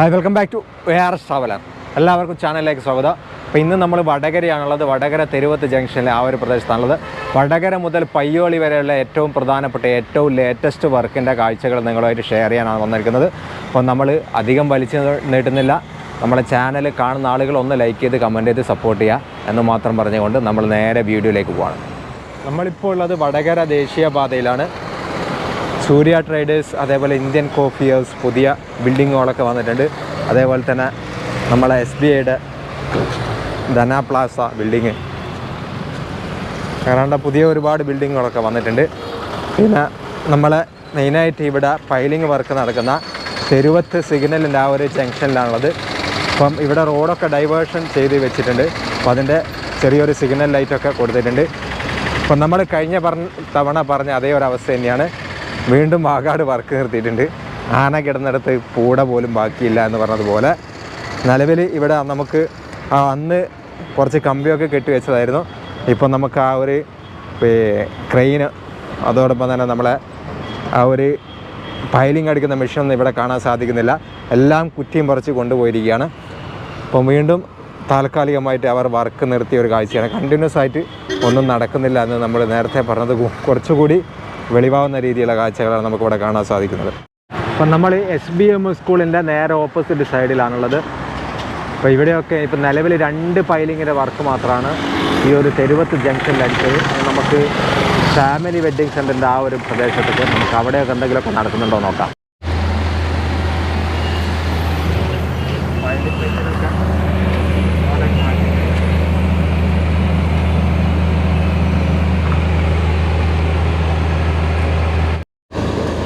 Hi welcome back to A R S traveller എല്ലാവർക്കും ചാനലിലേക്ക് സ്വാഗതം. അപ്പോൾ ഇന്ന് നമ്മൾ വടകരയാണുള്ളത്. വടകര തെരുവത്ത് ജംഗ്ഷനിലെ ആ ഒരു പ്രദേശത്താണുള്ളത്. വടകര മുതൽ പയ്യോളി വരെയുള്ള ഏറ്റവും പ്രധാനപ്പെട്ട ഏറ്റവും ലേറ്റസ്റ്റ് വർക്കിന്റെ കാഴ്ചകൾ നിങ്ങളുമായിട്ട് ഷെയർ ചെയ്യാനാണ് വന്നിരിക്കുന്നത്. അപ്പോൾ നമ്മൾ അധികം വലിച്ചു നീട്ടുന്നില്ല. നമ്മുടെ ചാനൽ കാണുന്ന ആളുകൾ ഒന്ന് ലൈക്ക് ചെയ്ത് കമന്റ് ചെയ്ത് സപ്പോർട്ട് ചെയ്യുക എന്ന് മാത്രം പറഞ്ഞുകൊണ്ട് നമ്മൾ നേരെ വീഡിയോയിലേക്ക് പോവാണ്. നമ്മളിപ്പോൾ ഉള്ളത് വടകര ദേശീയപാതയിലാണ്. സൂര്യ ട്രേഡേഴ്സ് അതേപോലെ ഇന്ത്യൻ കോഫി ഹൗസ് പുതിയ ബിൽഡിങ്ങുകളൊക്കെ വന്നിട്ടുണ്ട്. അതേപോലെ തന്നെ നമ്മളെ എസ് ബി ഐയുടെ ധന പ്ലാസ ബിൽഡിങ് കാരണം പുതിയ ഒരുപാട് ബിൽഡിങ്ങുകളൊക്കെ വന്നിട്ടുണ്ട്. പിന്നെ നമ്മളെ മെയിനായിട്ട് ഇവിടെ പൈലിംഗ് വർക്ക് നടക്കുന്ന തെരുവത്ത് സിഗ്നലിന്റെ ആ ഒരു ജംഗ്ഷനിലാണുള്ളത്. അപ്പം ഇവിടെ റോഡൊക്കെ ഡൈവേർഷൻ ചെയ്ത് വെച്ചിട്ടുണ്ട്. അപ്പോൾ അതിന്റെ ചെറിയൊരു സിഗ്നൽ ലൈറ്റൊക്കെ കൊടുത്തിട്ടുണ്ട്. അപ്പം നമ്മൾ കഴിഞ്ഞ പറഞ്ഞ തവണ പറഞ്ഞ അതേ ഒരു അവസ്ഥ തന്നെയാണ്. വീണ്ടും വാകാട് വർക്ക് നിർത്തിയിട്ടുണ്ട്. ആന കിടന്നിടത്ത് പൂട പോലും ബാക്കിയില്ല എന്ന് പറഞ്ഞതുപോലെ. നിലവിൽ ഇവിടെ നമുക്ക് ആ അന്ന് കുറച്ച് കമ്പിയൊക്കെ കെട്ടി വെച്ചതായിരുന്നു. ഇപ്പം നമുക്ക് ആ ഒരു ക്രെയിന് അതോടൊപ്പം തന്നെ നമ്മളെ ആ ഒരു പൈലിംഗ് അടിക്കുന്ന മെഷീനൊന്നും ഇവിടെ കാണാൻ സാധിക്കുന്നില്ല. എല്ലാം കുറ്റിയും പറിച്ച് കൊണ്ടുപോയിരിക്കുകയാണ്. അപ്പം വീണ്ടും താൽക്കാലികമായിട്ട് അവർ വർക്ക് നിർത്തിയ ഒരു കാഴ്ചയാണ്. കണ്ടിന്യൂസ് ആയിട്ട് ഒന്നും നടക്കുന്നില്ല എന്ന് നമ്മൾ നേരത്തെ പറഞ്ഞത് കുറച്ചുകൂടി വെളിവാകുന്ന രീതിയിലുള്ള കാഴ്ചകളാണ് നമുക്കിവിടെ കാണാൻ സാധിക്കുന്നത്. അപ്പം നമ്മൾ എസ് ബി എം സ്കൂളിന്റെ നേരെ ഓപ്പോസിറ്റ് സൈഡിലാണുള്ളത്. അപ്പോൾ ഇവിടെയൊക്കെ ഇപ്പം നിലവിൽ രണ്ട് പൈലിങ്ങിന്റെ വർക്ക് മാത്രമാണ് ഈ ഒരു തെരുവത്ത് ജംഗ്ഷനിൽ അടിച്ചത്. നമുക്ക് ഫാമിലി വെഡ്ഡിങ് സെന്ററിന്റെ ആ ഒരു പ്രദേശത്തൊക്കെ നമുക്ക് അവിടെയൊക്കെ എന്തെങ്കിലുമൊക്കെ നടക്കുന്നുണ്ടോ നോക്കാം.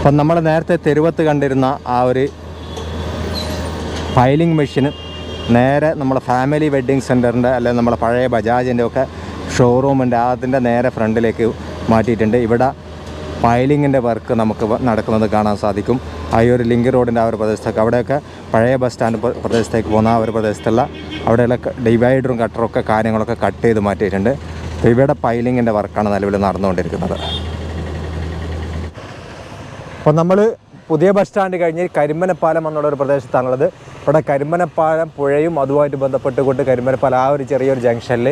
അപ്പം നമ്മൾ നേരത്തെ തെരുവത്ത് കണ്ടിരുന്ന ആ ഒരു ഫയലിംഗ് മെഷീൻ നേരെ നമ്മുടെ ഫാമിലി വെഡ്ഡിങ് സെന്ററിന്റെ അല്ലെങ്കിൽ നമ്മുടെ പഴയ ബജാജിന്റെ ഒക്കെ ഷോറൂമിന്റെ അതിന്റെ നേരെ ഫ്രണ്ടിലേക്ക് മാറ്റിയിട്ടുണ്ട്. ഇവിടെ ഫയലിങ്ങിന്റെ വർക്ക് നമുക്ക് നടക്കുന്നത് കാണാൻ സാധിക്കും. ആ ഒരു ലിങ്ക് റോഡിന്റെ ആ ഒരു പ്രദേശത്തൊക്കെ അവിടെയൊക്കെ പഴയ ബസ് സ്റ്റാൻഡ് പ്ര- പ്രദേശത്തേക്ക് പോകുന്ന ആ ഒരു പ്രദേശത്തുള്ള അവിടെയുള്ള ഡിവൈഡറും കട്ടറും ഒക്കെ കാര്യങ്ങളൊക്കെ കട്ട് ചെയ്ത് മാറ്റിയിട്ടുണ്ട്. അപ്പോൾ ഇവിടെ പൈലിങ്ങിന്റെ വർക്കാണ് നിലവിൽ നടന്നുകൊണ്ടിരിക്കുന്നത്. അപ്പോൾ നമ്മൾ പുതിയ ബസ് സ്റ്റാൻഡ് കഴിഞ്ഞ് കരിമ്പനപ്പാലം എന്നുള്ള ഒരു പ്രദേശത്താണുള്ളത്. ഇവിടെ കരിമ്പനപ്പാലം പുഴയും അതുമായിട്ട് ബന്ധപ്പെട്ടുകൊണ്ട് കരിമ്പനപ്പാലം ആ ഒരു ചെറിയൊരു ജംഗ്ഷനിൽ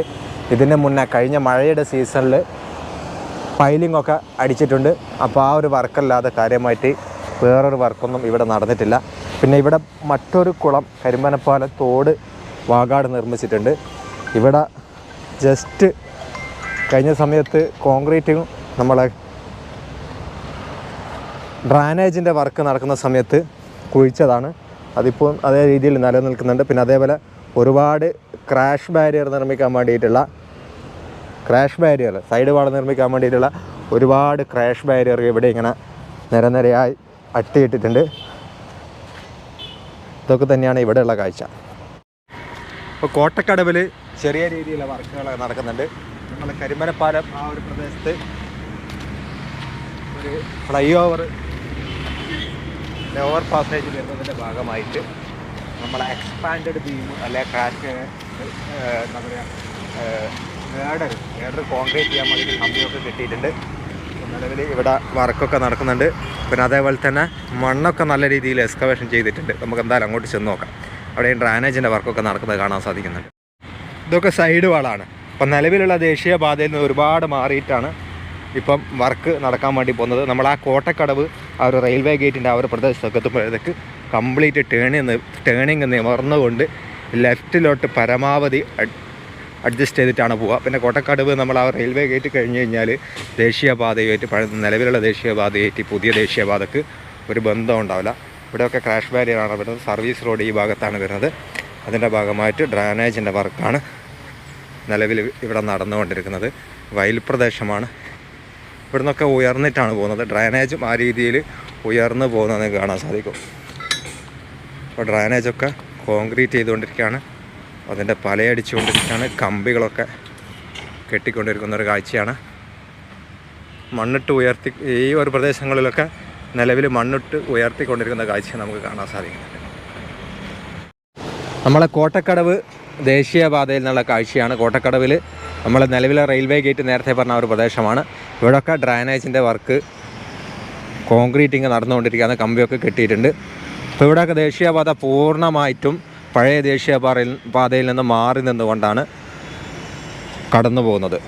ഇതിന് മുന്നേ കഴിഞ്ഞ മഴയുടെ സീസണിൽ പൈലിംഗ് ഒക്കെ അടിച്ചിട്ടുണ്ട്. അപ്പോൾ ആ ഒരു വർക്കല്ലാതെ കാര്യമായിട്ട് വേറൊരു വർക്കൊന്നും ഇവിടെ നടന്നിട്ടില്ല. പിന്നെ ഇവിടെ മറ്റൊരു കുളം കരിമ്പനപ്പാലം തോട് വാഗാട് നിർമ്മിച്ചിട്ടുണ്ട്. ഇവിടെ ജസ്റ്റ് കഴിഞ്ഞ സമയത്ത് കോൺക്രീറ്റും നമ്മളെ ഡ്രാനേജിന്റെ വർക്ക് നടക്കുന്ന സമയത്ത് കുഴിച്ചതാണ്. അതിപ്പോൾ അതേ രീതിയിൽ നിലനിൽക്കുന്നുണ്ട്. പിന്നെ അതേപോലെ ഒരുപാട് ക്രാഷ് ബാരിയർ നിർമ്മിക്കാൻ വേണ്ടിയിട്ടുള്ള ക്രാഷ് ബാരിയർ സൈഡ് വാൾ നിർമ്മിക്കാൻ വേണ്ടിയിട്ടുള്ള ഒരുപാട് ക്രാഷ് ബാരിയർ ഇവിടെ ഇങ്ങനെ നിരനിരയായി അട്ടിയിട്ടിട്ടുണ്ട്. ഇതൊക്കെ തന്നെയാണ് ഇവിടെയുള്ള കാഴ്ച. ഇപ്പോൾ കോട്ടക്കടവിൽ ചെറിയ രീതിയിലുള്ള വർക്കുകൾ നടക്കുന്നുണ്ട്. നമ്മൾ കരിമലപ്പാലം ആ ഒരു പ്രദേശത്ത് ഒരു ഫ്ലൈ ഓവർ ലോവർ പാസേജ് വരുന്നതിന്റെ ഭാഗമായിട്ട് നമ്മളെ എക്സ്പാൻഡഡ് ബീം അല്ലെ ക്രാക്ക് എന്താ പറയുക ഏഡർ കോൺക്രീറ്റ് ചെയ്യാൻ വേണ്ടി കമ്പിയൊക്കെ കിട്ടിയിട്ടുണ്ട്. നിലവിൽ ഇവിടെ വർക്കൊക്കെ നടക്കുന്നുണ്ട്. പിന്നെ അതേപോലെ തന്നെ മണ്ണൊക്കെ നല്ല രീതിയിൽ എക്സ്കവേഷൻ ചെയ്തിട്ടുണ്ട്. നമുക്ക് എന്തായാലും അങ്ങോട്ട് ചെന്ന് നോക്കാം. അവിടെ ഡ്രാനേജിന്റെ വർക്കൊക്കെ നടക്കുന്നത് കാണാൻ സാധിക്കുന്നുണ്ട്. ഇതൊക്കെ സൈഡ് വാളാണ് അപ്പം നിലവിലുള്ള ദേശീയപാതയിൽ നിന്ന് ഒരുപാട് മാറിയിട്ടാണ് ഇപ്പം വർക്ക് നടക്കാൻ വേണ്ടി പോകുന്നത്. നമ്മൾ ആ കോട്ടക്കടവ് ആ ഒരു റെയിൽവേ ഗേറ്റിന്റെ ആ ഒരു പ്രദേശത്തൊക്കെ എത്തുമ്പോഴത്തേക്ക് കംപ്ലീറ്റ് ടേണിങ് ടേണിങ് നിവർന്നുകൊണ്ട് ലെഫ്റ്റിലോട്ട് പരമാവധി അഡ്ജസ്റ്റ് ചെയ്തിട്ടാണ് പോവുക. പിന്നെ കോട്ടക്കടവ് നമ്മൾ ആ റെയിൽവേ ഗേറ്റ് കഴിഞ്ഞ് കഴിഞ്ഞാൽ ദേശീയപാതയേറ്റ് പഴയ നിലവിലുള്ള ദേശീയപാതയായിട്ട് പുതിയ ദേശീയപാതക്ക് ഒരു ബന്ധം ഉണ്ടാവില്ല. ഇവിടെയൊക്കെ ക്രാഷ് ബാരിയറാണ് വരുന്നത്. സർവീസ് റോഡ് ഈ ഭാഗത്താണ് വരുന്നത്. അതിന്റെ ഭാഗമായിട്ട് ഡ്രാനേജിന്റെ വർക്കാണ് നിലവിൽ ഇവിടെ നടന്നുകൊണ്ടിരിക്കുന്നത്. വയൽ പ്രദേശമാണ് ഇവിടുന്നൊക്കെ ഉയർന്നിട്ടാണ് പോകുന്നത്. ഡ്രൈനേജും ആ രീതിയിൽ ഉയർന്നു പോകുന്നത് കാണാൻ സാധിക്കും. അപ്പോൾ ഡ്രൈനേജൊക്കെ കോൺക്രീറ്റ് ചെയ്തുകൊണ്ടിരിക്കുകയാണ്. അതിന്റെ പലയടിച്ചുകൊണ്ടിരിക്കുകയാണ്. കമ്പികളൊക്കെ കെട്ടിക്കൊണ്ടിരിക്കുന്ന ഒരു കാഴ്ചയാണ്. മണ്ണിട്ട് ഉയർത്തി ഈ ഒരു പ്രദേശങ്ങളിലൊക്കെ നിലവിൽ മണ്ണിട്ട് ഉയർത്തിക്കൊണ്ടിരിക്കുന്ന കാഴ്ച നമുക്ക് കാണാൻ സാധിക്കുന്നുണ്ട് നമ്മളെ കോട്ടക്കടവ് ദേശീയപാതയിൽ നിന്നുള്ള കാഴ്ചയാണ്. കോട്ടക്കടവിൽ നമ്മളെ നിലവിലെ റെയിൽവേ ഗേറ്റ് നേരത്തെ പറഞ്ഞ ഒരു പ്രദേശമാണ്. ഇവിടെയൊക്കെ ഡ്രൈനേജിന്റെ വർക്ക് കോൺക്രീറ്റിങ് നടന്നുകൊണ്ടിരിക്കുകയാണ് കമ്പിയൊക്കെ കെട്ടിയിട്ടുണ്ട്. അപ്പോൾ ഇവിടെയൊക്കെ ദേശീയപാത പൂർണമായിട്ടും പഴയ ദേശീയപാതയിൽ പാതയിൽ നിന്ന് മാറി നിന്നുകൊണ്ടാണ് കടന്നു പോകുന്നത്.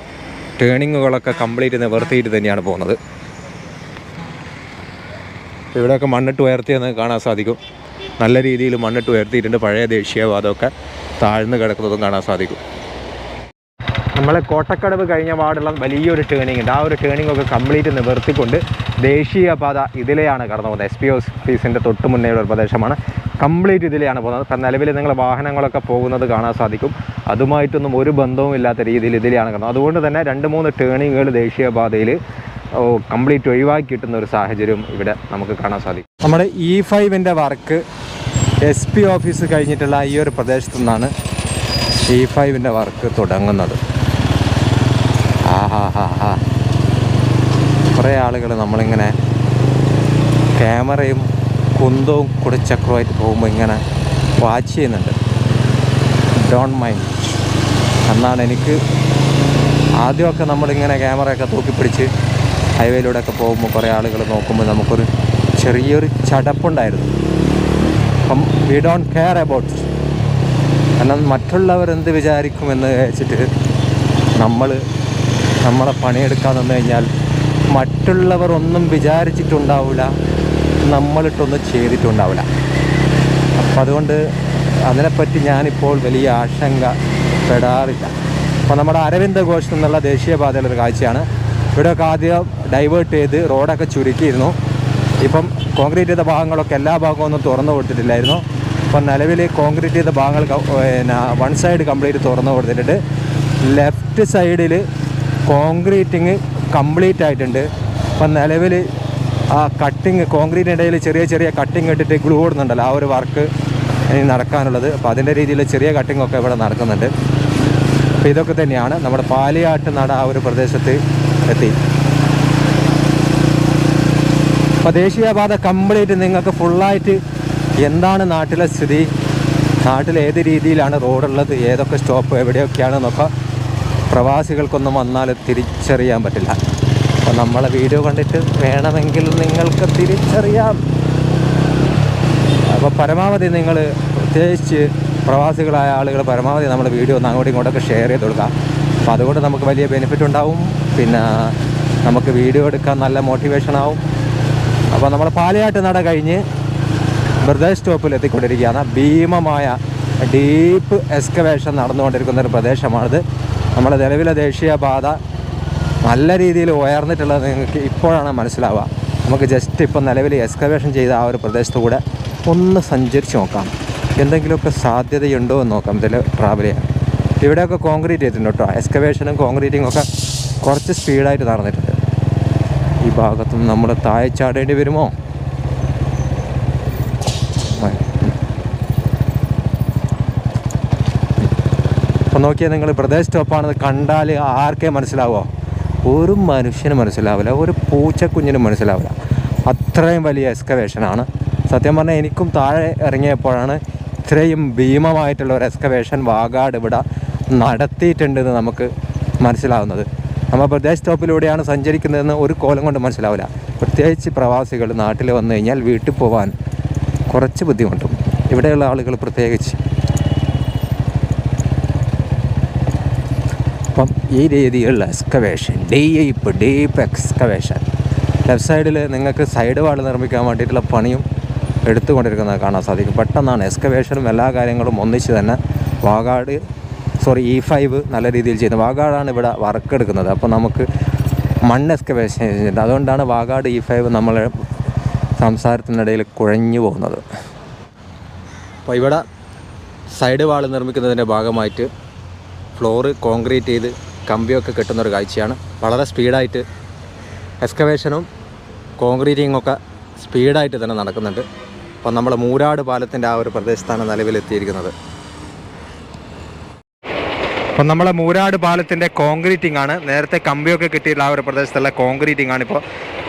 ടേണിങ്ങുകളൊക്കെ കംപ്ലീറ്റ് നിവർത്തിയിട്ട് തന്നെയാണ് പോകുന്നത്. ഇവിടെയൊക്കെ മണ്ണിട്ട് ഉയർത്തിയെന്ന് കാണാൻ സാധിക്കും. നല്ല രീതിയിൽ മണ്ണിട്ട് ഉയർത്തിയിട്ടുണ്ട് പഴയ ദേശീയപാതമൊക്കെ താഴ്ന്നു കിടക്കുന്നതും കാണാൻ സാധിക്കും. നമ്മളെ കോട്ടക്കടവ് കഴിഞ്ഞ പാടുള്ള വലിയൊരു ടേണിംഗ് ഉണ്ട്. ആ ഒരു ടേണിംഗ് ഒക്കെ കംപ്ലീറ്റ് നിവർത്തിക്കൊണ്ട് ദേശീയപാത ഇതിലെയാണ് കടന്നു പോകുന്നത്. എസ് പി ഓഫീസിന്റെ തൊട്ട് മുന്നേയുള്ള ഒരു പ്രദേശമാണ്. കംപ്ലീറ്റ് ഇതിലെയാണ് പോകുന്നത്. ഇപ്പം നിലവിൽ നിങ്ങൾ വാഹനങ്ങളൊക്കെ പോകുന്നത് കാണാൻ സാധിക്കും. അതുമായിട്ടൊന്നും ഒരു ബന്ധവും ഇല്ലാത്ത രീതിയിൽ ഇതിലെയാണ് കടന്നത്. അതുകൊണ്ട് തന്നെ രണ്ട് മൂന്ന് ടേണിങ്ങുകൾ ദേശീയപാതയിൽ കംപ്ലീറ്റ് ഒഴിവാക്കി കിട്ടുന്ന ഒരു സാഹചര്യം ഇവിടെ നമുക്ക് കാണാൻ സാധിക്കും. നമ്മുടെ ഇ ഫൈവിന്റെ വർക്ക് എസ് പി ഓഫീസ് കഴിഞ്ഞിട്ടുള്ള ഈ ഒരു പ്രദേശത്തു നിന്നാണ് ഇ ഫൈവിന്റെ വർക്ക് തുടങ്ങുന്നത്. ഹാ ഹാ കുറേ ആളുകൾ നമ്മളിങ്ങനെ ക്യാമറയും കുന്തവും കുടച്ചക്രമായിട്ട് പോകുമ്പോൾ ഇങ്ങനെ വാച്ച് ചെയ്യുന്നുണ്ട്. ഡോണ്ട് മൈൻഡ് എന്നാണ് എനിക്ക് ആദ്യമൊക്കെ നമ്മളിങ്ങനെ ക്യാമറയൊക്കെ തൂക്കിപ്പിടിച്ച് ഹൈവേയിലൂടെയൊക്കെ പോകുമ്പോൾ കുറേ ആളുകൾ നോക്കുമ്പോൾ നമുക്കൊരു ചെറിയൊരു ചടപ്പുണ്ടായിരുന്നു. അപ്പം വി ഡോണ്ട് കെയർ അബൌട്ട് കാരണം മറ്റുള്ളവർ എന്ത് വിചാരിക്കുമെന്ന് വെച്ചിട്ട് നമ്മൾ നമ്മളെ പണിയെടുക്കാൻ നിന്ന് കഴിഞ്ഞാൽ മറ്റുള്ളവർ ഒന്നും വിചാരിച്ചിട്ടുണ്ടാവില്ല നമ്മളിട്ടൊന്നും ചെയ്തിട്ടുണ്ടാവില്ല അപ്പം അതുകൊണ്ട് അതിനെപ്പറ്റി ഞാനിപ്പോൾ വലിയ ആശങ്ക പെടാറില്ല. അപ്പോൾ നമ്മുടെ അരവിന്ദ ഘോഷ് എന്നുള്ള ദേശീയപാതയിലൊരു കാഴ്ചയാണ്. ഇവിടെയൊക്കെ ആദ്യം ഡൈവേർട്ട് ചെയ്ത് റോഡൊക്കെ ചുരുക്കിയിരുന്നു. ഇപ്പം കോൺക്രീറ്റ് ചെയ്ത ഭാഗങ്ങളൊക്കെ എല്ലാ ഭാഗവും ഒന്നും തുറന്നു കൊടുത്തിട്ടില്ലായിരുന്നു. ഇപ്പം നിലവിൽ കോൺക്രീറ്റ് ചെയ്ത ഭാഗങ്ങൾ വൺ സൈഡ് കംപ്ലീറ്റ് തുറന്നു കൊടുത്തിട്ടുണ്ട്. ലെഫ്റ്റ് സൈഡിൽ കോൺക്രീറ്റിങ് കംപ്ലീറ്റ് ആയിട്ടുണ്ട്. അപ്പം നിലവിൽ ആ കട്ടിങ് കോൺക്രീറ്റിന്റെ ഇടയിൽ ചെറിയ ചെറിയ കട്ടിങ് ഇട്ടിട്ട് ഗ്ലൂ ഇടുന്നുണ്ടല്ലോ ആ ഒരു വർക്ക് ഇനി നടക്കാനുള്ളത്. അപ്പോൾ അതിന്റെ രീതിയിൽ ചെറിയ കട്ടിങ്ങൊക്കെ ഇവിടെ നടക്കുന്നുണ്ട്. അപ്പോൾ ഇതൊക്കെ തന്നെയാണ് നമ്മുടെ പാലിയാട്ട് നട ആ ഒരു പ്രദേശത്ത് എത്തി. അപ്പോൾ ദേശീയപാത കംപ്ലീറ്റ് നിങ്ങൾക്ക് ഫുള്ളായിട്ട് എന്താണ് നാട്ടിലെ സ്ഥിതി? നാട്ടിൽ ഏത് രീതിയിലാണ് റോഡുള്ളത്? ഏതൊക്കെ സ്റ്റോപ്പ്? എവിടെയൊക്കെയാണെന്നൊക്കെ പ്രവാസികൾക്കൊന്നും വന്നാൽ തിരിച്ചറിയാൻ പറ്റില്ല. അപ്പോൾ നമ്മളെ വീഡിയോ കണ്ടിട്ട് വേണമെങ്കിൽ നിങ്ങൾക്ക് തിരിച്ചറിയാം. അപ്പോൾ പരമാവധി നിങ്ങൾ പ്രത്യേകിച്ച് പ്രവാസികളായ ആളുകൾ പരമാവധി നമ്മുടെ വീഡിയോ ഒന്ന് അങ്ങോട്ടും ഇങ്ങോട്ടൊക്കെ ഷെയർ ചെയ്ത് കൊടുക്കുക. അപ്പോൾ അതുകൊണ്ട് നമുക്ക് വലിയ ബെനിഫിറ്റ് ഉണ്ടാവും. പിന്നെ നമുക്ക് വീഡിയോ എടുക്കാൻ നല്ല മോട്ടിവേഷൻ ആവും. അപ്പോൾ നമ്മൾ പാലയാട്ട് നട കഴിഞ്ഞ് ബ്രദേഴ്സ് സ്റ്റോപ്പിൽ എത്തിക്കൊണ്ടിരിക്കുകയാണ്. ഭീമമായ ഡീപ്പ് എക്സ്കവേഷൻ നടന്നുകൊണ്ടിരിക്കുന്ന ഒരു പ്രദേശമാണിത്. നമ്മുടെ നിലവിലെ ദേശീയപാത നല്ല രീതിയിൽ ഉയർന്നിട്ടുള്ളത് നിങ്ങൾക്ക് ഇപ്പോഴാണ് മനസ്സിലാവുക. നമുക്ക് ജസ്റ്റ് ഇപ്പം നിലവിൽ എക്സ്കവേഷൻ ചെയ്ത ആ ഒരു പ്രദേശത്തുകൂടെ ഒന്ന് സഞ്ചരിച്ച് നോക്കാം. എന്തെങ്കിലുമൊക്കെ സാധ്യതയുണ്ടോ എന്ന് നോക്കാം ഇതിൽ ട്രാവൽ ചെയ്യാൻ. ഇവിടെയൊക്കെ കോൺക്രീറ്റ് ചെയ്തിട്ടുണ്ട് കേട്ടോ. എക്സ്കവേഷനും കോൺക്രീറ്റിംഗ് ഒക്കെ കുറച്ച് സ്പീഡായിട്ട് നടന്നിട്ടുണ്ട്. ഈ ഭാഗത്തും നമ്മൾ താഴെ ചാടേണ്ടി വരുമോ? നോക്കിയാൽ നിങ്ങൾ പ്രദേശ് സ്റ്റോപ്പാണെന്ന് കണ്ടാൽ ആർക്കേ മനസ്സിലാവോ ഒരു മനുഷ്യന് മനസ്സിലാവില്ല ഒരു പൂച്ചക്കുഞ്ഞിനും മനസ്സിലാവില്ല. അത്രയും വലിയ എക്സ്കവേഷനാണ് സത്യം പറഞ്ഞാൽ എനിക്കും താഴെ ഇറങ്ങിയപ്പോഴാണ് ഇത്രയും ഭീമമായിട്ടുള്ള ഒരു എക്സ്കവേഷൻ വാഗാട് ഇവിടെ നടത്തിയിട്ടുണ്ടെന്ന് നമുക്ക് മനസ്സിലാവുന്നത്. നമ്മൾ പ്രദേശ സ്റ്റോപ്പിലൂടെയാണ് സഞ്ചരിക്കുന്നതെന്ന് ഒരു കോലം കൊണ്ട് മനസ്സിലാവില്ല. പ്രത്യേകിച്ച് പ്രവാസികൾ നാട്ടിൽ വന്നു കഴിഞ്ഞാൽ വീട്ടിൽ പോകാൻ കുറച്ച് ബുദ്ധിമുട്ടും. ഇവിടെയുള്ള ആളുകൾ പ്രത്യേകിച്ച് അപ്പം ഈ രീതിയിലുള്ള excavation deep deep excavation left സൈഡിൽ നിങ്ങൾക്ക് സൈഡ് വാൾ നിർമ്മിക്കാൻ വേണ്ടിയിട്ടുള്ള പണിയും എടുത്തുകൊണ്ടിരിക്കുന്നത് കാണാൻ സാധിക്കും. പെട്ടെന്നാണ് എക്സ്കവേഷനും എല്ലാ കാര്യങ്ങളും ഒന്നിച്ച് തന്നെ വാഗാട് സോറി ഇ ഫൈവ് നല്ല രീതിയിൽ ചെയ്യുന്നത്. വാഗാടാണ് ഇവിടെ വർക്ക് എടുക്കുന്നത്. അപ്പോൾ നമുക്ക് മണ്ണ് എക്സ്കവേഷൻ ചെയ്യുന്നുണ്ട് അതുകൊണ്ടാണ് വാഗാട് ഇ ഫൈവ് നമ്മളെ സംസാരത്തിനിടയിൽ കുഴഞ്ഞു പോകുന്നത്. അപ്പോൾ ഇവിടെ സൈഡ് വാൾ നിർമ്മിക്കുന്നതിന്റെ ഭാഗമായിട്ട് ഫ്ലോറ് കോൺക്രീറ്റ് ചെയ്ത് കമ്പിയൊക്കെ കെട്ടുന്ന ഒരു കാഴ്ചയാണ്. വളരെ സ്പീഡായിട്ട് എക്സ്കവേഷനും കോൺക്രീറ്റിങ്ങും ഒക്കെ സ്പീഡായിട്ട് തന്നെ നടക്കുന്നുണ്ട്. അപ്പം നമ്മൾ മൂരാട് പാലത്തിന്റെ ആ ഒരു പ്രദേശത്താണ് നിലവിലെത്തിയിരിക്കുന്നത്. അപ്പം നമ്മളെ മൂരാട് പാലത്തിന്റെ കോൺക്രീറ്റിംഗ് ആണ് നേരത്തെ കമ്പിയൊക്കെ കിട്ടിയിട്ടുള്ള ആ ഒരു പ്രദേശത്തുള്ള കോൺക്രീറ്റിംഗ് ആണ് ഇപ്പോൾ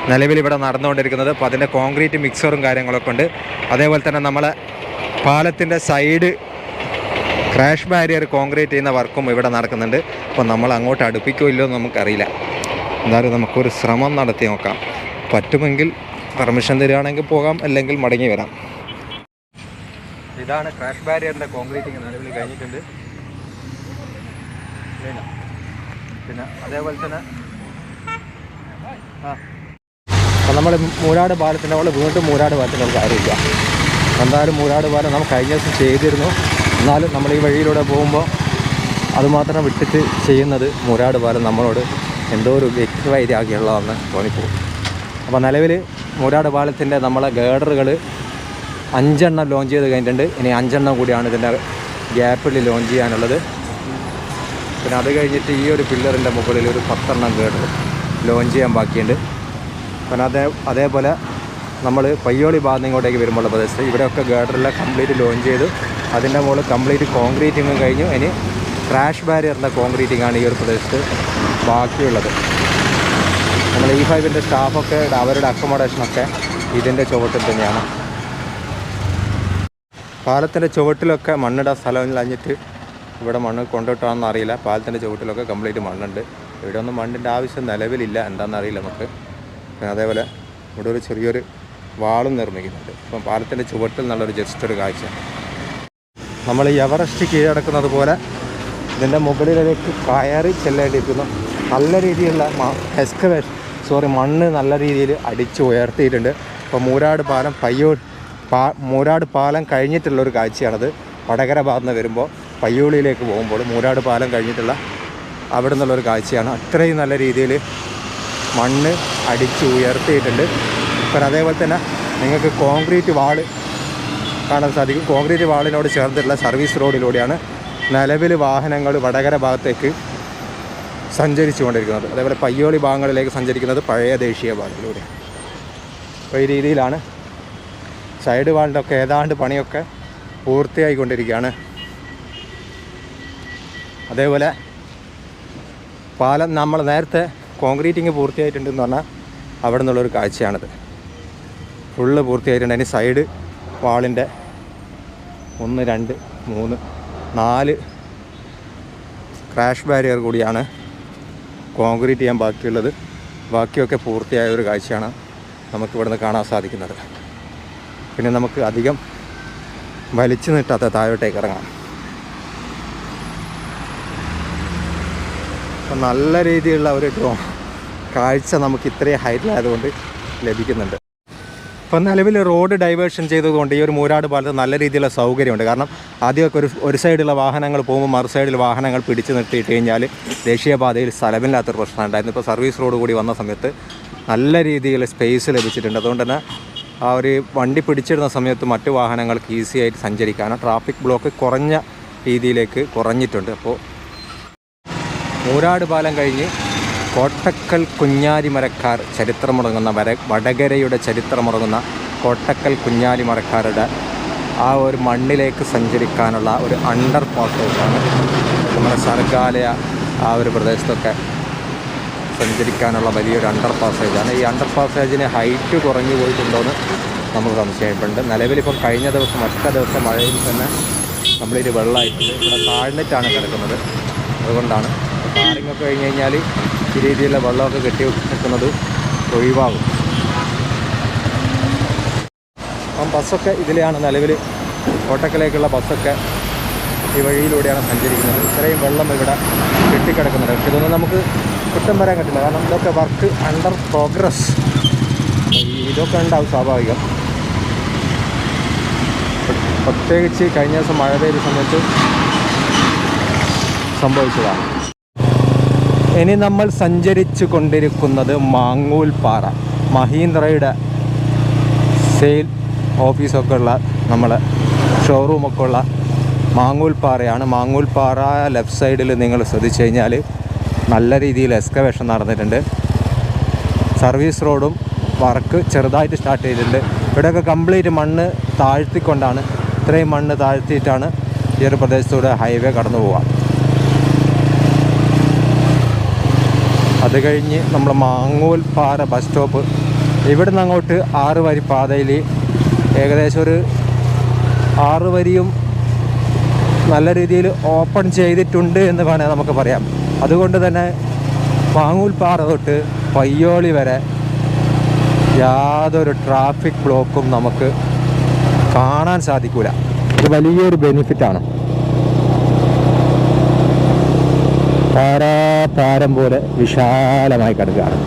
നിലവിൽ ഇവിടെ നടന്നുകൊണ്ടിരിക്കുന്നത്. അപ്പോൾ അതിന്റെ കോൺക്രീറ്റ് മിക്സറും കാര്യങ്ങളൊക്കെ ഉണ്ട്. അതേപോലെ തന്നെ നമ്മളെ പാലത്തിന്റെ സൈഡ് ക്രാഷ് ബാരിയർ കോൺക്രീറ്റ് ചെയ്യുന്ന വർക്കും ഇവിടെ നടക്കുന്നുണ്ട്. അപ്പോൾ നമ്മൾ അങ്ങോട്ട് അടുപ്പിക്കോ ഇല്ലയോ എന്ന് നമുക്കറിയില്ല. എന്തായാലും നമുക്കൊരു ശ്രമം നടത്തി നോക്കാം. പറ്റുമെങ്കിൽ പെർമിഷൻ തരികയാണെങ്കിൽ പോകാം അല്ലെങ്കിൽ മടങ്ങി വരാം. ഇതാണ് ക്രാഷ് ബാരിയറിന്റെ കോൺക്രീറ്റിംഗ് നിലവിൽ കഴിഞ്ഞിട്ടുണ്ട്. പിന്നെ അതേപോലെ തന്നെ ആ. അപ്പം നമ്മൾ മൂരാട് പാലത്തിന്റെ അവൾ വീണ്ടും മൂരാട് പാലത്തിന്റെ കാര്യമില്ല എന്തായാലും മൂരാട് പാലം നമ്മൾ കഴിഞ്ഞ ദിവസം ചെയ്തിരുന്നു. എന്നാലും നമ്മൾ ഈ വഴിയിലൂടെ പോകുമ്പോൾ അതുമാത്രം വിട്ടിട്ട് ചെയ്യുന്നത് മുരാട് പാലം നമ്മളോട് എന്തോ ഒരു വ്യക്തിവൈരാഗ്യമുള്ളതെന്ന് തോന്നിപ്പോകും. അപ്പോൾ നിലവിൽ മുരാട് പാലത്തിന്റെ നമ്മളെ ഗേഡറുകൾ അഞ്ചെണ്ണം ലോഞ്ച് ചെയ്ത് കഴിഞ്ഞിട്ടുണ്ട്. ഇനി അഞ്ചെണ്ണം കൂടിയാണ് ഇതിന്റെ ഗ്യാപ്പിൽ ലോഞ്ച് ചെയ്യാനുള്ളത്. പിന്നെ അത് കഴിഞ്ഞിട്ട് ഈ ഒരു പില്ലറിന്റെ മുകളിൽ ഒരു പത്തെണ്ണം ഗേഡർ ലോഞ്ച് ചെയ്യാൻ ബാക്കിയുണ്ട്. പിന്നെ അതേ അതേപോലെ നമ്മൾ പയ്യോളി ഭാഗത്ത് ഇങ്ങോട്ടേക്ക് വരുമ്പോൾ പ്രദേശത്ത് ഇവിടെയൊക്കെ ഗേഡറെല്ലാം കംപ്ലീറ്റ് ലോഞ്ച് ചെയ്തു. അതിന്റെ മുകളിൽ കംപ്ലീറ്റ് കോൺക്രീറ്റിങ്ങും കഴിഞ്ഞു. ഇനി ക്രാഷ് ബാരിയറിന്റെ കോൺക്രീറ്റിംഗ് ആണ് ഈ ഒരു പ്രദേശത്ത് ബാക്കിയുള്ളത്. നമ്മൾ ഈ ഫൈവിന്റെ സ്റ്റാഫൊക്കെ അവരുടെ അക്കോമഡേഷനൊക്കെ ഇതിന്റെ ചുവട്ടിൽ തന്നെയാണ്. പാലത്തിന്റെ ചുവട്ടിലൊക്കെ മണ്ണിടാൻ അഞ്ഞിട്ട് ഇവിടെ മണ്ണ് കൊണ്ടിട്ടാണെന്ന് അറിയില്ല. പാലത്തിന്റെ ചുവട്ടിലൊക്കെ കംപ്ലീറ്റ് മണ്ണുണ്ട്. ഇവിടെ ഒന്നും മണ്ണിന്റെ ആവശ്യം നിലവിലില്ല. എന്താണെന്ന് അറിയില്ല നമുക്ക്. അതേപോലെ ഇവിടെ ഒരു ചെറിയൊരു വാളും നിർമ്മിക്കുന്നുണ്ട്. അപ്പം പാലത്തിന്റെ ചുവട്ടിൽ നിന്നുള്ളൊരു ജസ്റ്റ് ഒരു കാഴ്ച. നമ്മൾ ഈ എവറസ്റ്റ് കീഴടക്കുന്നത് പോലെ ഇതിന്റെ മുകളിലേക്ക് കയറി ചെല്ലേണ്ടിയിരിക്കുന്നു നല്ല രീതിയിലുള്ള എക്സ്കവേഷൻ സോറി മണ്ണ് നല്ല രീതിയിൽ അടിച്ച് ഉയർത്തിയിട്ടുണ്ട്. അപ്പോൾ മൂരാട് പാലം പയ്യോ പാ മൂരാട് പാലം കഴിഞ്ഞിട്ടുള്ളൊരു കാഴ്ചയാണത്. വടകര ഭാഗത്ത് നിന്ന് വരുമ്പോൾ പയ്യോളിയിലേക്ക് പോകുമ്പോൾ മൂരാട് പാലം കഴിഞ്ഞിട്ടുള്ള അവിടെ നിന്നുള്ളൊരു കാഴ്ചയാണ്. അത്രയും നല്ല രീതിയിൽ മണ്ണ് അടിച്ച് ഉയർത്തിയിട്ടുണ്ട്. പിന്നെ അതേപോലെ തന്നെ നിങ്ങൾക്ക് കോൺക്രീറ്റ് വാൾ കാണാൻ സാധിക്കും. കോൺക്രീറ്റ് വാളിനോട് ചേർന്നിട്ടുള്ള സർവീസ് റോഡിലൂടെയാണ് നിലവിൽ വാഹനങ്ങൾ വടകര ഭാഗത്തേക്ക് സഞ്ചരിച്ചു കൊണ്ടിരിക്കുന്നത് അതേപോലെ പയ്യോളി ഭാഗങ്ങളിലേക്ക് സഞ്ചരിക്കുന്നത് പഴയ ദേശീയപാതയിലൂടെ അപ്പോൾ ഈ രീതിയിലാണ് സൈഡ് വാളിന്റെ ഒക്കെ ഏതാണ്ട് പണിയൊക്കെ പൂർത്തിയായിക്കൊണ്ടിരിക്കുകയാണ്. അതേപോലെ പാലം നമ്മൾ നേരത്തെ കോൺക്രീറ്റിങ് പൂർത്തിയായിട്ടുണ്ടെന്ന് പറഞ്ഞാൽ അവിടെ നിന്നുള്ളൊരു കാഴ്ചയാണിത്. ഫുള്ള് പൂർത്തിയായിട്ടുണ്ട്. അതിന് സൈഡ് വാളിന്റെ ഒന്ന് രണ്ട് മൂന്ന് നാല് ക്രാഷ് ബാരിയർ കൂടിയാണ് കോൺക്രീറ്റ് ചെയ്യാൻ ബാക്കിയുള്ളത്. ബാക്കിയൊക്കെ പൂർത്തിയായ ഒരു കാഴ്ചയാണ് നമുക്ക് ഇവിടുന്ന് കാണാൻ സാധിക്കുന്നത്. പിന്നെ നമുക്ക് അധികം വലിച്ചു നീട്ടാത്ത താഴോട്ടേക്ക് ഇറങ്ങാം. നല്ല രീതിയിലുള്ള ഒരു കാഴ്ച നമുക്ക് ഇത്രയും ഹൈറ്റിലായതുകൊണ്ട് ലഭിക്കുന്നുണ്ട്. ഇപ്പം നിലവിൽ റോഡ് ഡൈവേർഷൻ ചെയ്തതുകൊണ്ട് ഈ ഒരു മൂരാട് പാലത്ത് നല്ല രീതിയിലുള്ള സൗകര്യമുണ്ട്. കാരണം ആദ്യമൊക്കെ ഒരു ഒരു സൈഡിലുള്ള വാഹനങ്ങൾ പോകുമ്പോൾ മറു സൈഡിൽ വാഹനങ്ങൾ പിടിച്ചു നിർത്തിയിട്ട് കഴിഞ്ഞാൽ ദേശീയപാതയിൽ സ്ഥലമില്ലാത്തൊരു പ്രശ്നം ഉണ്ടായിരുന്നു. ഇപ്പോൾ സർവീസ് റോഡ് കൂടി വന്ന സമയത്ത് നല്ല രീതിയിൽ സ്പേസ് ലഭിച്ചിട്ടുണ്ട്. അതുകൊണ്ട് തന്നെ ആ ഒരു വണ്ടി പിടിച്ചിടുന്ന സമയത്ത് മറ്റു വാഹനങ്ങൾക്ക് ഈസി ആയിട്ട് സഞ്ചരിക്കാനോ ട്രാഫിക് ബ്ലോക്ക് കുറഞ്ഞ രീതിയിലേക്ക് കുറഞ്ഞിട്ടുണ്ട്. അപ്പോൾ മൂരാട് പാലം കഴിഞ്ഞ് കോട്ടക്കൽ കുഞ്ഞാലിമരക്കാർ ചരിത്രമുറങ്ങുന്ന വര വടകരയുടെ ചരിത്രമുറങ്ങുന്ന കോട്ടക്കൽ കുഞ്ഞാലിമരക്കാരുടെ ആ ഒരു മണ്ണിലേക്ക് സഞ്ചരിക്കാനുള്ള ഒരു അണ്ടർ പാസേജാണ് നമ്മുടെ സർഗാലയ ആ ഒരു പ്രദേശത്തൊക്കെ സഞ്ചരിക്കാനുള്ള വലിയൊരു അണ്ടർ പാസേജാണ്. ഈ അണ്ടർ പാസേജിന് ഹൈറ്റ് കുറഞ്ഞു പോയിട്ടുണ്ടോയെന്ന് നമുക്ക് സംശയമുണ്ട്. നിലവിലിപ്പം കഴിഞ്ഞ ദിവസം ഒറ്റ ദിവസം മഴയിൽ തന്നെ നമ്മളിത് വെള്ളമായിട്ടുണ്ട്. ഇവിടെ താഴ്ന്നിട്ടാണ് കിടക്കുന്നത്. അതുകൊണ്ടാണ്. കാര്യങ്ങൾ കഴിഞ്ഞ് കഴിഞ്ഞാൽ ഈ രീതിയിലുള്ള വെള്ളമൊക്കെ കെട്ടി നിൽക്കുന്നത് ഒഴിവാകും. അപ്പം ബസ്സൊക്കെ ഇതിലെയാണ് നിലവിൽ കോട്ടക്കലേക്കുള്ള ബസ്സൊക്കെ ഈ വഴിയിലൂടെയാണ് സഞ്ചരിക്കുന്നത്. ഇത്രയും വെള്ളം ഇവിടെ കെട്ടിക്കിടക്കുന്നുണ്ട്. പക്ഷെ ഇതൊന്നും നമുക്ക് കുറ്റം പറയാൻ പറ്റില്ല. കാരണം ഇതൊക്കെ വർക്ക് അണ്ടർ പ്രോഗ്രസ് ഇതൊക്കെ ഉണ്ടാവും സ്വാഭാവികം. പ്രത്യേകിച്ച് കഴിഞ്ഞ ദിവസം മഴ പെയ്ത സമയത്ത് സംഭവിച്ചതാണ്. ഇനി നമ്മൾ സഞ്ചരിച്ചു കൊണ്ടിരിക്കുന്നത് മാങ്ങൂൽപ്പാറ. മഹീന്ദ്രയുടെ സെയിൽ ഓഫീസൊക്കെ ഉള്ള നമ്മൾ ഷോറൂമൊക്കെ ഉള്ള മാങ്ങൂൽപ്പാറയാണ്. മാങ്ങൂൽപ്പാറ ലെഫ്റ്റ് സൈഡിൽ നിങ്ങൾ ശ്രദ്ധിച്ചു കഴിഞ്ഞാൽ നല്ല രീതിയിൽ എക്സ്കവേഷൻ നടന്നിട്ടുണ്ട്. സർവീസ് റോഡും വർക്ക് ചെറുതായിട്ട് സ്റ്റാർട്ട് ചെയ്തിട്ടുണ്ട്. ഇവിടെയൊക്കെ കംപ്ലീറ്റ് മണ്ണ് താഴ്ത്തിക്കൊണ്ടാണ്. ഇത്രയും മണ്ണ് താഴ്ത്തിയിട്ടാണ് ഈ ഒരു പ്രദേശത്തൂടെ ഹൈവേ കടന്നു പോവുക അത് കഴിഞ്ഞ് നമ്മൾ മാങ്ങൂൽപ്പാറ ബസ് സ്റ്റോപ്പ് ഇവിടെ നിന്ന് അങ്ങോട്ട് ആറ് വരി പാതയിൽ ഏകദേശം ഒരു ആറ് വരിയും നല്ല രീതിയിൽ ഓപ്പൺ ചെയ്തിട്ടുണ്ട് എന്ന് വേണേൽ നമുക്ക് പറയാം. അതുകൊണ്ട് തന്നെ മാങ്ങൂൽപ്പാറ തൊട്ട് പയ്യോളി വരെ യാതൊരു ട്രാഫിക് ബ്ലോക്കും നമുക്ക് കാണാൻ സാധിക്കില്ല ഇത് വലിയൊരു ബെനിഫിറ്റാണ് പാരാപാരം പോലെ വിശാലമായി കിടക്കുകയാണ്.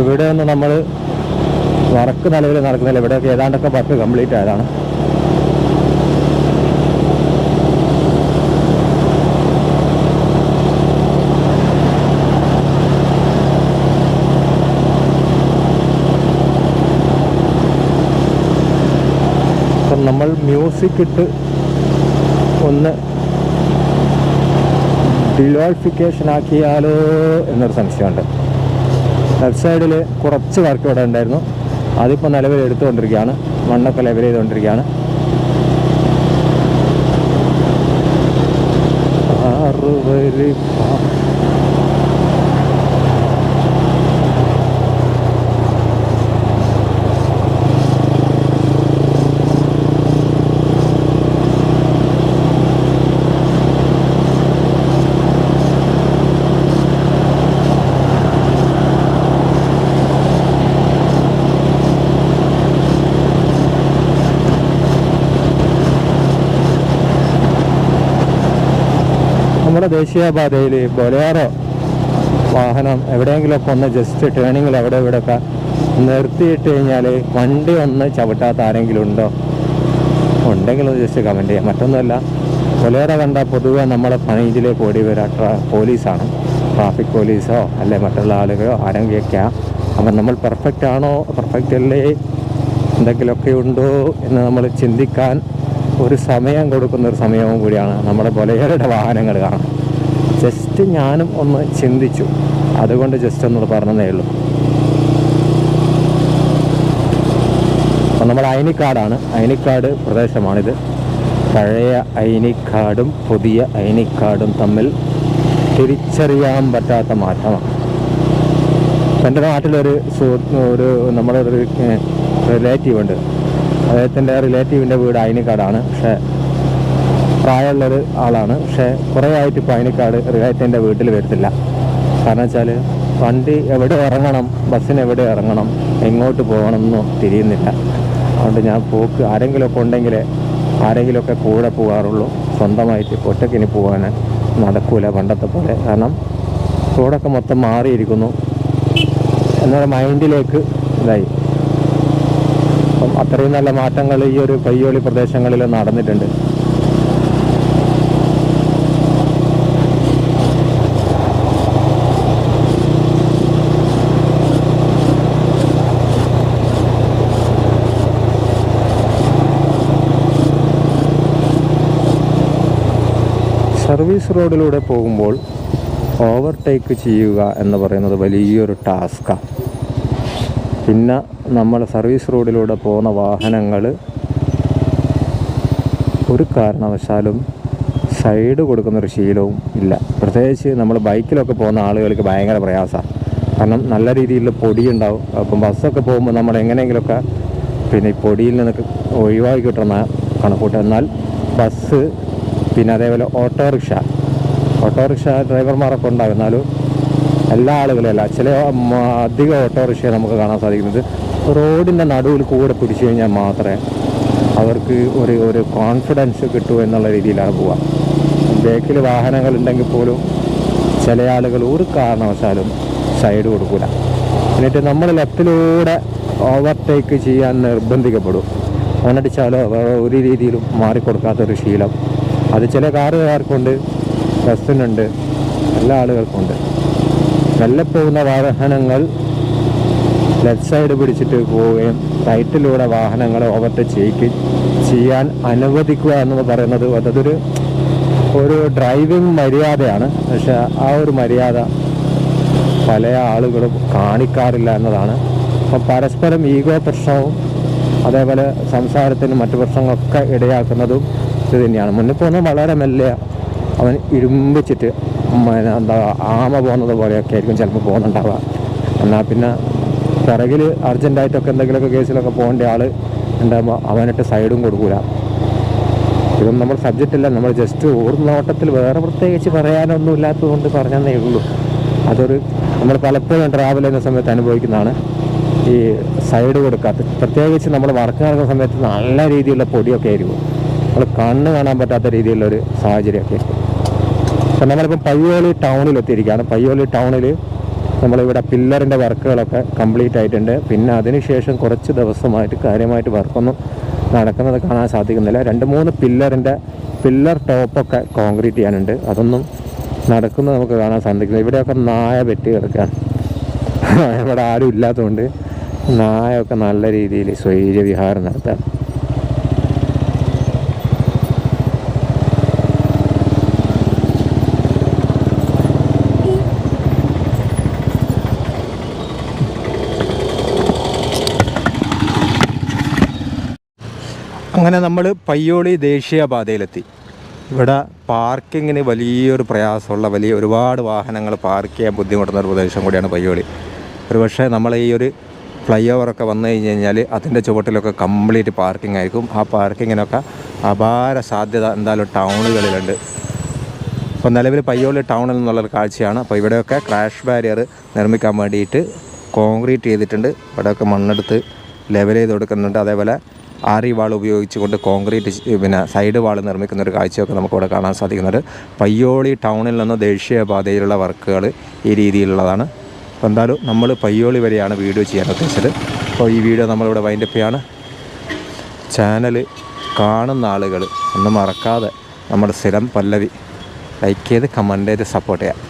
ഇവിടെ നിന്ന് നമ്മൾ വറക്ക് നിലവിൽ നടക്കുന്നില്ല ഇവിടെയൊക്കെ ഏതാണ്ടൊക്കെ വർക്ക് കംപ്ലീറ്റ് ആയതാണ്. നമ്മൾ മ്യൂസിക് ഇട്ട് ഒന്ന് ഡിലോൾഫിക്കേഷൻ ആക്കിയാലോ എന്നൊരു സംശയമുണ്ട്. ലെഫ്റ്റ് സൈഡിൽ കുറച്ച് വർക്ക് ഇവിടെ ഉണ്ടായിരുന്നു. അതിപ്പോൾ നിലവിൽ എടുത്തുകൊണ്ടിരിക്കുകയാണ്. മണ്ണൊക്കെ ലെവൽ ചെയ്തുകൊണ്ടിരിക്കുകയാണ്. ആറ് വരി പാ- നമ്മുടെ ദേശീയപാതയിൽ ബൊലേറോ വാഹനം എവിടെയെങ്കിലുമൊക്കെ ഒന്ന് ജസ്റ്റ് ടേണിങ്ങിൽ അവിടെ ഇവിടെയൊക്കെ നിർത്തിയിട്ട് കഴിഞ്ഞാൽ വണ്ടി ഒന്ന് ചവിട്ടാത്ത ആരെങ്കിലും ഉണ്ടോ? ഉണ്ടെങ്കിൽ ഒന്ന് ജസ്റ്റ് കമന്റ് ചെയ്യാം. മറ്റൊന്നുമല്ല ബൊലേറോ കണ്ട പൊതുവെ നമ്മളെ പണിയിലേക്ക് ഓടി വരാ ട്രാ പോലീസാണ്. ട്രാഫിക് പോലീസോ അല്ലെ മറ്റുള്ള ആളുകളോ ആരെങ്കിലൊക്കെയാ അപ്പം നമ്മൾ പെർഫെക്റ്റ് ആണോ? പെർഫെക്റ്റ് അല്ലേ? എന്തെങ്കിലുമൊക്കെ ഉണ്ടോ എന്ന് നമ്മൾ ചിന്തിക്കാൻ ഒരു സമയം കൊടുക്കുന്ന ഒരു സമയവും കൂടിയാണ് നമ്മുടെ ബൊലേറോയുടെ വാഹനങ്ങൾ കാണാൻ. ജസ്റ്റ് ഞാനും ഒന്ന് ചിന്തിച്ചു. അതുകൊണ്ട് ജസ്റ്റ് ഒന്നത് പറഞ്ഞതേ ഉള്ളൂ. അപ്പം നമ്മൾ അയനിക്കാടാണ്. അയനിക്കാട് പ്രദേശമാണിത്. പഴയ അയനിക്കാടും പുതിയ അയനിക്കാടും തമ്മിൽ തിരിച്ചറിയാൻ പറ്റാത്ത മാറ്റമാണ്. എന്റെ നാട്ടിലൊരു ഒരു നമ്മുടെ ഒരു റിലേറ്റീവ് ഉണ്ട് അദ്ദേഹത്തിന്റെ റിലേറ്റീവിന്റെ വീട് അയനിക്കാടാണ്. പക്ഷേ പ്രായമുള്ളൊരു ആളാണ്. പക്ഷേ കുറേ ആയിട്ട് ഇപ്പോൾ അയനിക്കാട് റിലേറ്റീവിന്റെ വീട്ടിൽ വരത്തില്ല. കാരണം വെച്ചാൽ വണ്ടി എവിടെ ഇറങ്ങണം ബസ്സിന് എവിടെ ഇറങ്ങണം എങ്ങോട്ട് പോകണം എന്നോ തിരിയുന്നില്ല. അതുകൊണ്ട് ഞാൻ പോക്ക് ആരെങ്കിലുമൊക്കെ ഉണ്ടെങ്കിൽ ആരെങ്കിലുമൊക്കെ കൂടെ പോകാറുള്ളൂ. സ്വന്തമായിട്ട് ഒറ്റക്കിനി പോകാൻ നടക്കൂല പണ്ടത്തെ പോലെ. കാരണം റോഡൊക്കെ മൊത്തം മാറിയിരിക്കുന്നു. എന്നാൽ മൈൻഡിലേക്ക് ഇതായി. അപ്പം അത്രയും നല്ല മാറ്റങ്ങൾ ഈ ഒരു പയ്യോളി പ്രദേശങ്ങളിൽ നടന്നിട്ടുണ്ട്. സർവീസ് റോഡിലൂടെ പോകുമ്പോൾ ഓവർടേക്ക് ചെയ്യുക എന്ന് പറയുന്നത് വലിയൊരു ടാസ്ക്കാണ് പിന്നെ നമ്മൾ സർവീസ് റോഡിലൂടെ പോകുന്ന വാഹനങ്ങൾ ഒരു കാരണവശാലും സൈഡ് കൊടുക്കുന്നൊരു ശീലവും ഇല്ല. പ്രത്യേകിച്ച് നമ്മൾ ബൈക്കിലൊക്കെ പോകുന്ന ആളുകൾക്ക് ഭയങ്കര പ്രയാസമാണ്. കാരണം നല്ല രീതിയിൽ പൊടിയുണ്ടാവും. അപ്പം ബസ്സൊക്കെ പോകുമ്പോൾ നമ്മൾ എങ്ങനെയെങ്കിലുമൊക്കെ പിന്നെ ഈ പൊടിയിൽ നിന്നൊക്കെ ഒഴിവാക്കി കിട്ടുന്ന കണക്കൂട്ട്. എന്നാൽ ബസ് പിന്നെ അതേപോലെ ഓട്ടോറിക്ഷ ഓട്ടോറിക്ഷ ഡ്രൈവർമാരൊക്കെ ഉണ്ടാകും എന്നാലും എല്ലാ ആളുകളും അല്ല ചില അധികം ഓട്ടോറിക്ഷയെ നമുക്ക് കാണാൻ സാധിക്കുന്നത്. റോഡിന്റെ നടുവിൽ കൂടെ പിടിച്ചു കഴിഞ്ഞാൽ മാത്രമേ അവർക്ക് ഒരു ഒരു കോൺഫിഡൻസ് കിട്ടൂ എന്നുള്ള രീതിയിലാണ് പോവുക. ബേക്കിൽ വാഹനങ്ങൾ ഉണ്ടെങ്കിൽ പോലും ചില ആളുകൾ ഒരു കാരണവശാലും സൈഡ് കൊടുക്കില്ല എന്നിട്ട് നമ്മൾ ലെഫ്റ്റിലൂടെ ഓവർടേക്ക് ചെയ്യാൻ നിർബന്ധിക്കപ്പെടും. ഒന്നടിച്ചാലോ ഒരു രീതിയിലും മാറിക്കൊടുക്കാത്തൊരു ശീലം. അത് ചില കാറുകാർക്കുണ്ട് ബസ്സിനുണ്ട് എല്ലാ ആളുകൾക്കുണ്ട്. മെല്ലെ പോകുന്ന വാഹനങ്ങൾ ലെഫ്റ്റ് സൈഡ് പിടിച്ചിട്ട് പോവുകയും റൈറ്റിലൂടെ വാഹനങ്ങളെ ഓവർടേക്ക് ചെയ്യാൻ അനുവദിക്കുക എന്ന് പറയുന്നത് അതൊരു ഒരു ഡ്രൈവിംഗ് മര്യാദയാണ്. പക്ഷെ ആ ഒരു മര്യാദ പല ആളുകളും കാണിക്കാറില്ല എന്നതാണ്. അപ്പം പരസ്പരം ഈഗോ പ്രശ്നവും അതേപോലെ സംസാരത്തിനും മറ്റു പ്രശ്നങ്ങളൊക്കെ ഇടയാക്കുന്നതും ഇത് തന്നെയാണ്. മുന്നിൽ പോകുന്നത് വളരെ മെല്ലെ അവൻ ഇരുമ്പിച്ചിട്ട് എന്താ ആമ പോകുന്നത് പോലെയൊക്കെ ആയിരിക്കും ചിലപ്പോൾ പോകുന്നുണ്ടാവുക. എന്നാൽ പിന്നെ പിറകിൽ അർജന്റായിട്ടൊക്കെ എന്തെങ്കിലുമൊക്കെ കേസിലൊക്കെ പോകേണ്ട ആൾ ഉണ്ടാകുമ്പോൾ അവനിട്ട് സൈഡും കൊടുക്കൂല. ഇതൊന്നും നമ്മൾ സബ്ജക്റ്റ് അല്ല നമ്മൾ ജസ്റ്റ് ഓർമ്മോട്ടത്തിൽ വേറെ പ്രത്യേകിച്ച് പറയാനൊന്നും ഇല്ലാത്തതുകൊണ്ട് പറഞ്ഞതേ ഉള്ളൂ. അതൊരു നമ്മൾ പലപ്പോഴും ട്രാവൽ ചെയ്യുന്ന സമയത്ത് അനുഭവിക്കുന്നതാണ്. ഈ സൈഡ് കൊടുക്കാത്ത പ്രത്യേകിച്ച് നമ്മൾ വർക്ക് നടക്കുന്ന സമയത്ത് നല്ല രീതിയിലുള്ള പൊടിയൊക്കെ ആയിരിക്കും. നമ്മൾ കണ്ണ് കാണാൻ പറ്റാത്ത രീതിയിലുള്ളൊരു സാഹചര്യമൊക്കെ അപ്പം നമ്മളിപ്പം പയ്യോളി ടൗണിൽ എത്തിയിരിക്കുകയാണ് പയ്യോളി ടൗണിൽ നമ്മളിവിടെ പില്ലറിന്റെ വർക്കുകളൊക്കെ കംപ്ലീറ്റ് ആയിട്ടുണ്ട്. പിന്നെ അതിനുശേഷം കുറച്ച് ദിവസമായിട്ട് കാര്യമായിട്ട് വർക്കൊന്നും നടക്കുന്നത് കാണാൻ സാധിക്കുന്നില്ല. രണ്ട് മൂന്ന് പില്ലറിന്റെ പില്ലർ ടോപ്പൊക്കെ കോൺക്രീറ്റ് ചെയ്യാനുണ്ട്. അതൊന്നും നടക്കുന്നത് നമുക്ക് കാണാൻ സാധിക്കുന്നില്ല. ഇവിടെയൊക്കെ നായ വെട്ടി കിടക്കുകയാണ്. ഇവിടെ ആരും ഇല്ലാത്തതുകൊണ്ട് നായൊക്കെ നല്ല രീതിയിൽ സ്വൈര്യ വിഹാരം അങ്ങനെ നമ്മൾ പയ്യോളി ദേശീയപാതയിലെത്തി. ഇവിടെ പാർക്കിങ്ങിന് വലിയൊരു പ്രയാസമുള്ള വലിയ ഒരുപാട് വാഹനങ്ങൾ പാർക്ക് ചെയ്യാൻ ബുദ്ധിമുട്ടുന്ന ഒരു പ്രദേശം കൂടിയാണ് പയ്യോളി. ഒരുപക്ഷെ നമ്മൾ ഈ ഒരു ഫ്ലൈ ഓവറൊക്കെ വന്നു കഴിഞ്ഞ് കഴിഞ്ഞാൽ അതിന്റെ ചുവട്ടിലൊക്കെ കംപ്ലീറ്റ് പാർക്കിംഗ് ആയിരിക്കും. ആ പാർക്കിങ്ങിനൊക്കെ അപാര സാധ്യത എന്തായാലും ടൗണുകളിലുണ്ട്. ഇപ്പോൾ നിലവിൽ പയ്യോളി ടൗണിൽ നിന്നുള്ളൊരു കാഴ്ചയാണ്. അപ്പോൾ ഇവിടെയൊക്കെ ക്രാഷ് ബാരിയർ നിർമ്മിക്കാൻ വേണ്ടിയിട്ട് കോൺക്രീറ്റ് ചെയ്തിട്ടുണ്ട്. ഇവിടെയൊക്കെ മണ്ണെടുത്ത് ലെവൽ ചെയ്ത് കൊടുക്കുന്നുണ്ട്. അതേപോലെ ആറി വാൾ ഉപയോഗിച്ചുകൊണ്ട് കോൺക്രീറ്റ് പിന്നെ സൈഡ് വാൾ നിർമ്മിക്കുന്ന ഒരു കാഴ്ചയൊക്കെ നമുക്കിവിടെ കാണാൻ സാധിക്കുന്നുണ്ട്. പയ്യോളി ടൗണിൽ നിന്ന് ദേശീയപാതയിലുള്ള വർക്കുകൾ ഈ രീതിയിലുള്ളതാണ്. അപ്പോൾ എന്തായാലും നമ്മൾ പയ്യോളി വരെയാണ് വീഡിയോ ചെയ്യാൻ ഉദ്ദേശിച്ചത്. അപ്പോൾ ഈ വീഡിയോ നമ്മളിവിടെ വൈൻഡപ്പ് ചെയ്യാണ്. ചാനൽ കാണുന്ന ആളുകൾ ഒന്നും മറക്കാതെ നമ്മുടെ സ്ഥിരം പല്ലവി ലൈക്ക് ചെയ്ത് കമന്റ് ചെയ്ത് സപ്പോർട്ട് ചെയ്യാം.